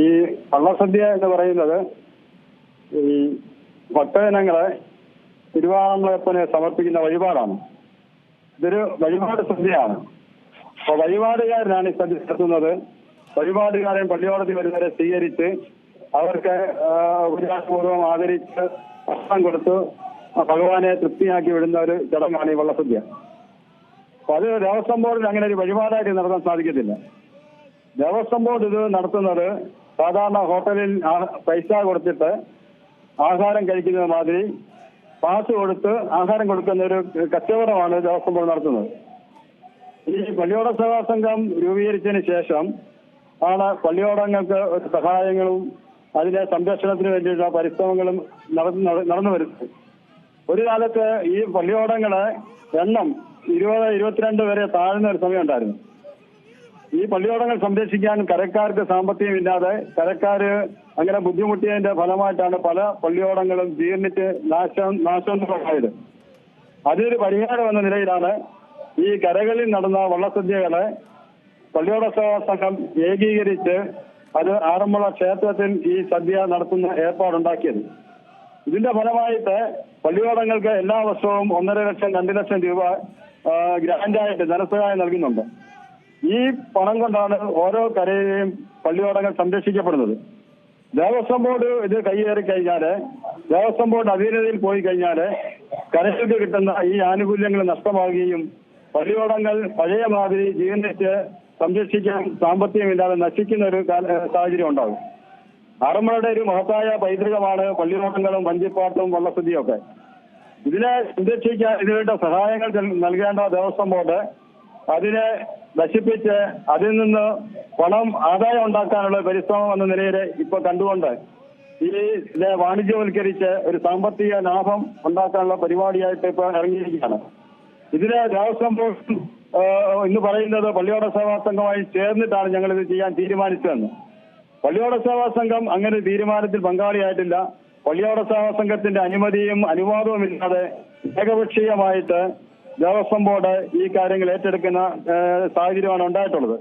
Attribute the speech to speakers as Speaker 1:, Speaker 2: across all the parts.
Speaker 1: ഈ വള്ളസദ്യ എന്ന് പറയുന്നത് ഈ ഭക്തജനങ്ങളെ തിരുവാണപ്പന് സമർപ്പിക്കുന്ന വഴിപാടാണ്. ഇതൊരു വഴിപാട് സദ്യയാണ്. അപ്പൊ വഴിപാടുകാരനാണ് ഈ സദ്യ നടത്തുന്നത്. വഴിപാടുകാരൻ പള്ളിയോടത്തിൽ വരുന്നവരെ സ്വീകരിച്ച് അവർക്ക് ഉപചാരപൂർവം ആദരിച്ച് ഭക്ഷണം കൊടുത്ത് ഭഗവാനെ തൃപ്തിയാക്കി വിടുന്ന ഒരു ചടങ്ങാണ് ഈ വള്ളസദ്യ. അപ്പൊ അത് ദേവസ്വം ബോർഡിൽ അങ്ങനെ ഒരു വഴിപാടായിട്ട് നടത്താൻ സാധിക്കത്തില്ല. ദേവസ്വം ബോർഡ് ഇത് നടത്തുന്നത് സാധാരണ ഹോട്ടലിൽ പൈസ കൊടുത്തിട്ട് ആഹാരം കഴിക്കുന്നത് മാതിരി പാസ് കൊടുത്ത് ആഹാരം കൊടുക്കുന്ന ഒരു കച്ചവടമാണ് ദേവസ്വം നടത്തുന്നത്. ഈ പള്ളിയോട സേവാ സംഘം രൂപീകരിച്ചതിന് ശേഷം ആണ് പള്ളിയോടങ്ങൾക്ക് സഹായങ്ങളും അതിന്റെ സംരക്ഷണത്തിന് വേണ്ടിയിട്ടുള്ള പരിശ്രമങ്ങളും നടന്നു വരുന്നത്. ഒരു കാലത്ത് ഈ പള്ളിയോടങ്ങളെ എണ്ണം ഇരുപത് ഇരുപത്തിരണ്ട് വരെ താഴ്ന്ന ഒരു സമയം ഉണ്ടായിരുന്നു. ഈ പള്ളിയോടങ്ങൾ സംരക്ഷിക്കാൻ കരക്കാർക്ക് സാമ്പത്തികമില്ലാതെ കരക്കാര് അങ്ങനെ ബുദ്ധിമുട്ടിയതിന്റെ ഫലമായിട്ടാണ് പല പള്ളിയോടങ്ങളും ജീർണിച്ച് നാശം നാശോന്മുഖമായത്. അതിനൊരു പരിഹാരം എന്ന നിലയിലാണ് ഈ കരകളിൽ നടന്ന വള്ളസദ്യകളെ പള്ളിയോട സംഘം ഏകീകരിച്ച് അത് ആറന്മുള ക്ഷേത്രത്തിൽ ഈ സദ്യ നടത്തുന്ന ഏർപ്പാടുണ്ടാക്കിയത്. ഇതിന്റെ ഫലമായിട്ട് പള്ളിയോടങ്ങൾക്ക് എല്ലാ വർഷവും ഒന്നര ലക്ഷം രണ്ട് ലക്ഷം രൂപ ഗ്രാൻഡായിട്ട് ധനസഹായം നൽകുന്നുണ്ട്. ഈ പണം കൊണ്ടാണ് ഓരോ കരയെയും പള്ളിയോടങ്ങൾ സംരക്ഷിക്കപ്പെടുന്നത്. ദേവസ്വം ബോർഡ് ഇത് കൈയേറി കഴിഞ്ഞാൽ ദേവസ്വം ബോർഡ് അധീനതയിൽ പോയി കഴിഞ്ഞാൽ കരകൾക്ക് കിട്ടുന്ന ഈ ആനുകൂല്യങ്ങൾ നഷ്ടമാവുകയും പള്ളിയോടങ്ങൾ പഴയ മാതിരി ജീവനിച്ച് സംരക്ഷിക്കാൻ സാമ്പത്തികമില്ലാതെ നശിക്കുന്ന ഒരു സാഹചര്യം ഉണ്ടാകും. ആറന്മുളയുടെ ഒരു മഹത്തായ പൈതൃകമാണ് പള്ളിയോട്ടങ്ങളും വഞ്ചിപ്പാട്ടും വള്ളസദ്യയും ഒക്കെ ഇതിനെ സംരക്ഷിക്കാൻ ഇതിനുവേണ്ട സഹായങ്ങൾ നൽകേണ്ട ദേവസ്വം ബോർഡ് അതിനെ നശിപ്പിച്ച് അതിൽ നിന്ന് പണം ആദായം ഉണ്ടാക്കാനുള്ള പരിശ്രമം എന്ന നിലയിൽ ഇപ്പൊ കണ്ടുകൊണ്ട് ഈ ഇതിനെ വാണിജ്യവൽക്കരിച്ച് ഒരു സാമ്പത്തിക ലാഭം ഉണ്ടാക്കാനുള്ള പരിപാടിയായിട്ട് ഇപ്പൊ ഇറങ്ങിയിരിക്കുകയാണ്. ഇതിന് ദേവസ്വം ബോർഡ് ഇന്ന് പറയുന്നത് പള്ളിയോട സേവാ സംഘമായി ചേർന്നിട്ടാണ് ഞങ്ങൾ ഇത് ചെയ്യാൻ തീരുമാനിച്ചതെന്ന്. പള്ളിയോട സേവാ സംഘം അങ്ങനെ തീരുമാനത്തിൽ പങ്കാളിയായിട്ടില്ല. പള്ളിയോട സേവാ സംഘത്തിന്റെ അനുമതിയും അനുവാദവും ഇല്ലാതെ ഏകപക്ഷീയമായിട്ട് ദേവസ്വം ബോർഡ് ഈ കാര്യങ്ങൾ ഏറ്റെടുക്കുന്ന സാഹചര്യമാണ് ഉണ്ടായിട്ടുള്ളത്.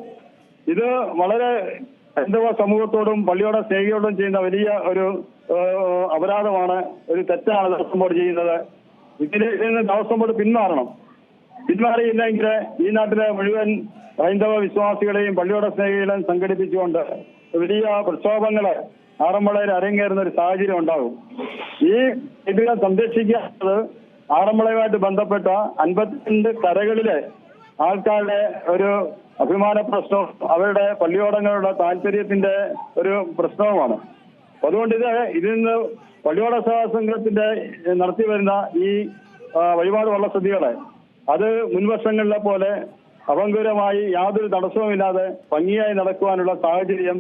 Speaker 1: ഇത് വളരെ ഹൈന്ദവ സമൂഹത്തോടും പള്ളിയോടെ സ്നേഹിയോടും ചെയ്യുന്ന വലിയ ഒരു അപരാധമാണ് ഒരു തെറ്റാണ് ദേവസ്വം ബോർഡ് ചെയ്യുന്നത്. ഇതിൽ നിന്ന് ദേവസ്വം ബോർഡ് പിന്മാറണം. പിന്മാറിയില്ലെങ്കിൽ ഈ നാട്ടിലെ മുഴുവൻ ഹൈന്ദവ വിശ്വാസികളെയും പള്ളിയോടെ സ്നേഹികളെയും സംഘടിപ്പിച്ചുകൊണ്ട് വലിയ പ്രക്ഷോഭങ്ങൾ ആറന്മുളയിൽ അരങ്ങേറുന്ന ഒരു സാഹചര്യം ഉണ്ടാകും. ഈ ഇതിനെ സംരക്ഷിക്കുന്നത് ആറന്മുളയുമായിട്ട് ബന്ധപ്പെട്ട അൻപത്തിരണ്ട് കരകളിലെ ആൾക്കാരുടെ ഒരു അഭിമാന പ്രശ്നവും അവരുടെ പള്ളിയോടങ്ങളുടെ താല്പര്യത്തിന്റെ ഒരു പ്രശ്നവുമാണ്. അതുകൊണ്ട് ഇത് ഇതിൽ നിന്ന് പള്ളിയോട സേവാ സംഘത്തിന്റെ നടത്തി വരുന്ന ഈ വഴിപാട് വള്ളസദ്യകളെ അത് മുൻവർഷങ്ങളിലെ പോലെ അപങ്കുരമായി യാതൊരു തടസ്സവുമില്ലാതെ ഭംഗിയായി നടക്കുവാനുള്ള സാഹചര്യം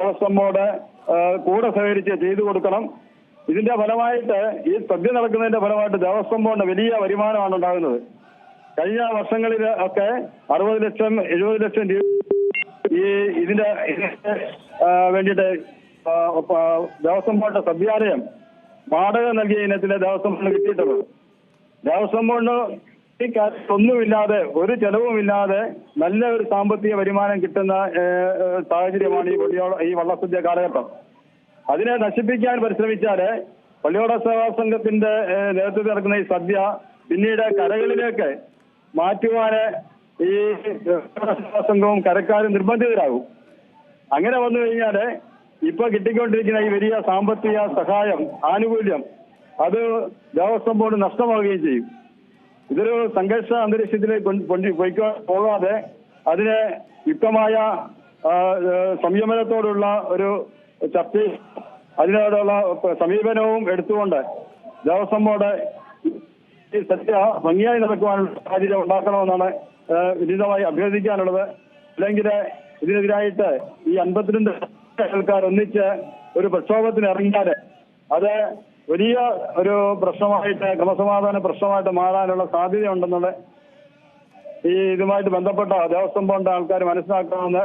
Speaker 1: ദേവസ്വം ബോർഡ് കൂടെ സഹകരിച്ച് ചെയ്തു കൊടുക്കണം. ഇതിന്റെ ഫലമായിട്ട് ഈ സദ്യ നടക്കുന്നതിന്റെ ഫലമായിട്ട് ദേവസ്വം ബോർഡിന് വലിയ വരുമാനമാണ് ഉണ്ടാകുന്നത്. കഴിഞ്ഞ വർഷങ്ങളിൽ ഒക്കെ അറുപത് ലക്ഷം എഴുപത് ലക്ഷം രൂപ ഈ ഇതിന്റെ വേണ്ടിയിട്ട് ദേവസ്വം ബോർഡ് സദ്യാലയം വാടക നൽകിയ ഇനത്തിലെ ദേവസ്വം ബോർഡിന് കിട്ടിയിട്ടുള്ളത്. ദേവസ്വം ബോർഡിന് ഈ ഒന്നുമില്ലാതെ ഒരു ചെലവുമില്ലാതെ നല്ല ഒരു സാമ്പത്തിക വരുമാനം കിട്ടുന്ന സാഹചര്യമാണ് ഈ വെള്ളിയോള ഈ വള്ളസദ്യ കാലഘട്ടം. അതിനെ നശിപ്പിക്കാൻ പരിശ്രമിച്ചാൽ പള്ളിയോട സേവാ സംഘത്തിന്റെ നേതൃത്വത്തിൽ നടക്കുന്ന ഈ സദ്യ പിന്നീട് കരകളിലേക്ക് മാറ്റുവാന് ഈ സേവാ സംഘവും കരക്കാരും നിർബന്ധിതരാകും. അങ്ങനെ വന്നു കഴിഞ്ഞാൽ ഇപ്പൊ കിട്ടിക്കൊണ്ടിരിക്കുന്ന ഈ വലിയ സാമ്പത്തിക സഹായം ആനുകൂല്യം അത് ദേവസ്വം ബോർഡ് നഷ്ടമാവുകയും ചെയ്യും. ഇതൊരു സംഘർഷ അന്തരീക്ഷത്തിലേക്ക് പോകാതെ അതിനെ യുക്തമായ സംയമനത്തോടുള്ള ഒരു ചർച്ചയും അതിനോടുള്ള സമീപനവും എടുത്തുകൊണ്ട് ദേവസ്വം ബോർഡ് സത്യ ഭംഗിയായി നടക്കുവാനുള്ള സാഹചര്യം ഉണ്ടാക്കണമെന്നാണ് വിനീതമായി അഭ്യർത്ഥിക്കാനുള്ളത്. അല്ലെങ്കിൽ ഇതിനെതിരായിട്ട് ഈ അൻപത്തിരണ്ട് ആൾക്കാർ ഒന്നിച്ച് ഒരു പ്രക്ഷോഭത്തിന് ഇറങ്ങിയാൽ അത് വലിയ ഒരു പ്രശ്നമായിട്ട് ക്രമസമാധാന പ്രശ്നമായിട്ട് മാറാനുള്ള സാധ്യതയുണ്ടെന്നുള്ള ഈ ഇതുമായിട്ട് ബന്ധപ്പെട്ട ദേവസ്വം ബോർഡിന്റെ ആൾക്കാർ മനസ്സിലാക്കണമെന്ന്